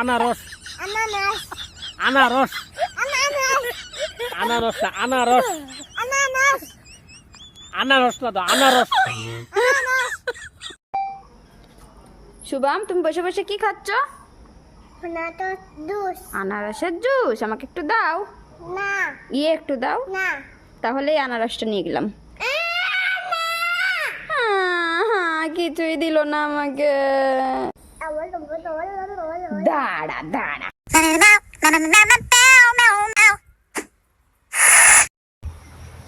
আনারস। আনারস। আনারস। আনারস। আনারস না আনারস। আনারস। আনারস না তো আনারস। শুভম তুমি বসে বসে কি খাচ্ছ? না তো দুস আনারসের জুস আমাকে একটু দাও। না। ইয়ে একটু দাও। না। তাহলে আনারসটা নিয়ে গেলাম। কিছুই দিল না আমাকে। দাঁড়া দাঁড়া।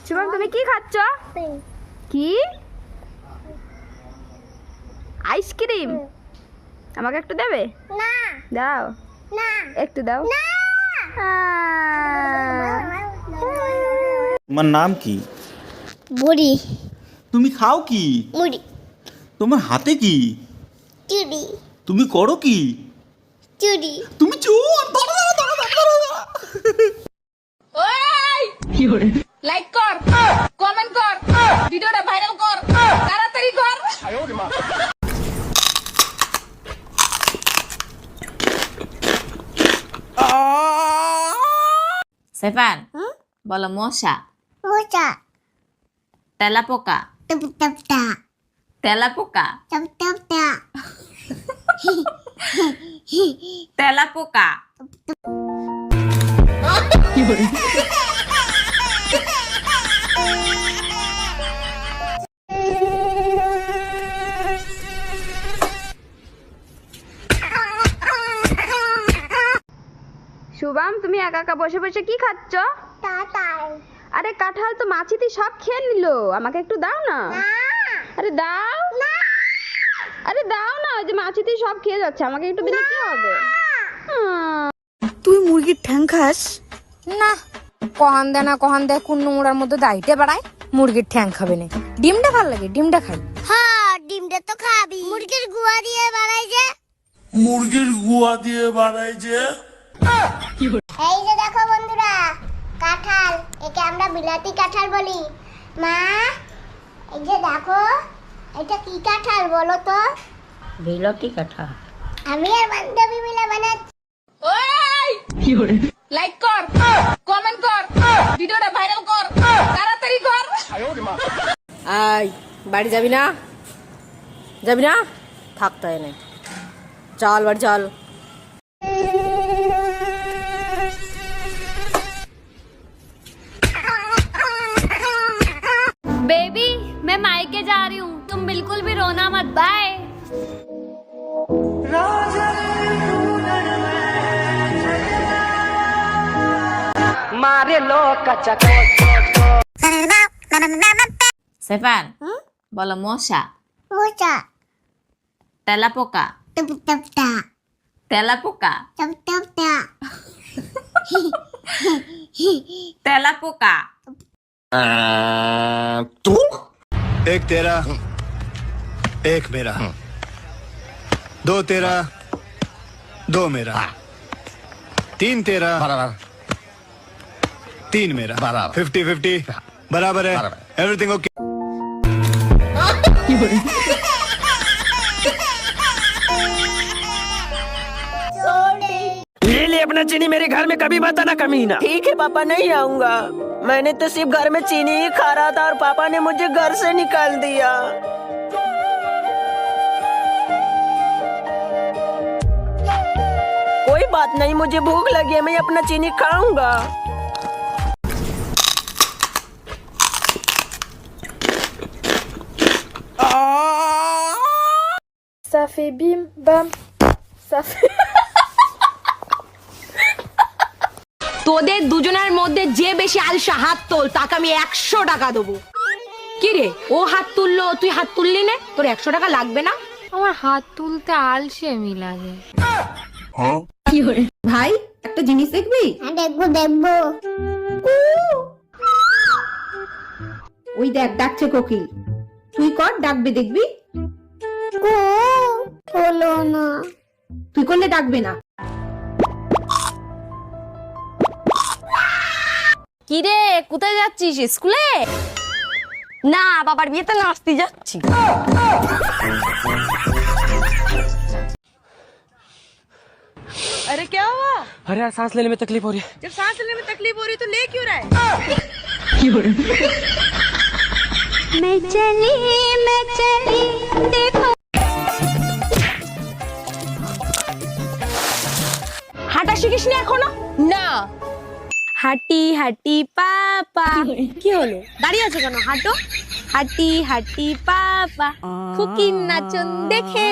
শুভম তুমি কি খাচ্ছ? কি? আইসক্রিম? আমাকে একটু দেবে? না দাও। না একটু দাও। তোমার নাম কি? বুড়ি তুমি খাও কি? মুড়ি। তোমার হাতে কি? চুড়ি তুমি করো কি? চুড়ি তুমি চোর! দাঁড়া, দাঁড়া, দাঁড়া, দাঁড়া, দাঁড়া। লাইক কর। কমেন্ট কর। ভিডিওটা ভাইরাল কর। তাড়াতাড়ি কর। সেফান বলো মশা। মোচা তেলাপোকা। টপ টপ টা তেলাপোকা। টপ টপ শুভম তুমি একা একা বসে বসে কি খাচ্ছ? আরে কাঁঠাল তো মাছিতি সব খেয়ে নিল। আমাকে একটু দাও না। আরে দাও। আরে দাও না ওই যে মাছিতি সব খেয়ে যাচ্ছে আমাকে একটু দিলে কি হবে। তুই মুরগির ঠ্যাং খাস? না কহান দে না কহান দে কোন নোংরার মধ্যে দাইতে বাড়ায় মুরগির ঠ্যাং খাবে না। ডিমটা ভালো লাগে ডিমটা খাই। হ্যাঁ ডিমটা তো খাবি। মুরগির গুয়া দিয়ে বানাই যে। মুরগির গুয়া দিয়ে বানাই যে। এই যে দেখো বন্ধুরা কাঁঠাল একে আমরা বিলাতি কাঁঠাল বলি। মা এই যে দেখো। এটা কি কাঁঠাল বলো তো? বিলাতি কাঠা আমি আর বান্ধবী মিলে বানাচ্ছি। ওই! কি হরে লাইক কর কমেন্ট কর ভিডিওটা ভাইরাল কর তাড়াতাড়ি কর। আই বাড়ি যাবি না? যাবি না? থাকতে এনে। চল বাড়ি চল। जा रही हूँ तुम बिल्कुल भी रोना मत बाय সেফান বলো মশা মোচা তেলাপোকা টপ টপ টা তেলাপোকা টপ টপ টা তেলাপোকা एक तेरा एक मेरा। दो तेरा दो मेरा। तीन तेरा बराबर। तीन मेरा। बराबर। Fifty fifty. बराबर है। एवरीथिंग ओके अपना चीनी मेरे घर में कभी मत आना कमीना। ठीक है पापा नहीं आऊँगा। मैंने तो सिर्फ़ घर में चीनी ही खा रहा था और पापा ने मुझे घर से निकाल दिया। कोई बात नहीं मुझे भूख लगी है मैं अपना चीनी खाऊँगा। Ça fait bim bam. Ça fait তোদের দুজনের মধ্যে যে বেশি আলসা হাত তোল তাকে আমি একশো টাকা দেবো। কি রে? ও হাত তুললো তুই হাত তুললি না? তোর একশো টাকা লাগবে না? আমার হাত তুলতে আলসেমি লাগে ভাই একটা জিনিস দেখবি? হ্যাঁ, দেখব দেখব। ওই দেখ ডাকছে কোকিল। তুই কর ডাকবে দেখবি? হলো না। তুই করলে ডাকবে না। কি রে কোথায় যাচ্ছিস স্কুলে না বাবার বিয়েতে নাচতে যাচ্ছি अरे क्या हुआ अरे यार सांस लेने में तकलीफ हो रही है जब सांस लेने में तकलीफ हो रही तो ले क्यों रहा है मैं चली मैं चली देखो হাঁটা শিখিস নি এখনো না হাঁটি হাঁটি পাপা কি হলো? দাঁড়িয়ে আছে কেন? হাঁটো। হাটি হাঁটি পাপা খুকির নাচন দেখে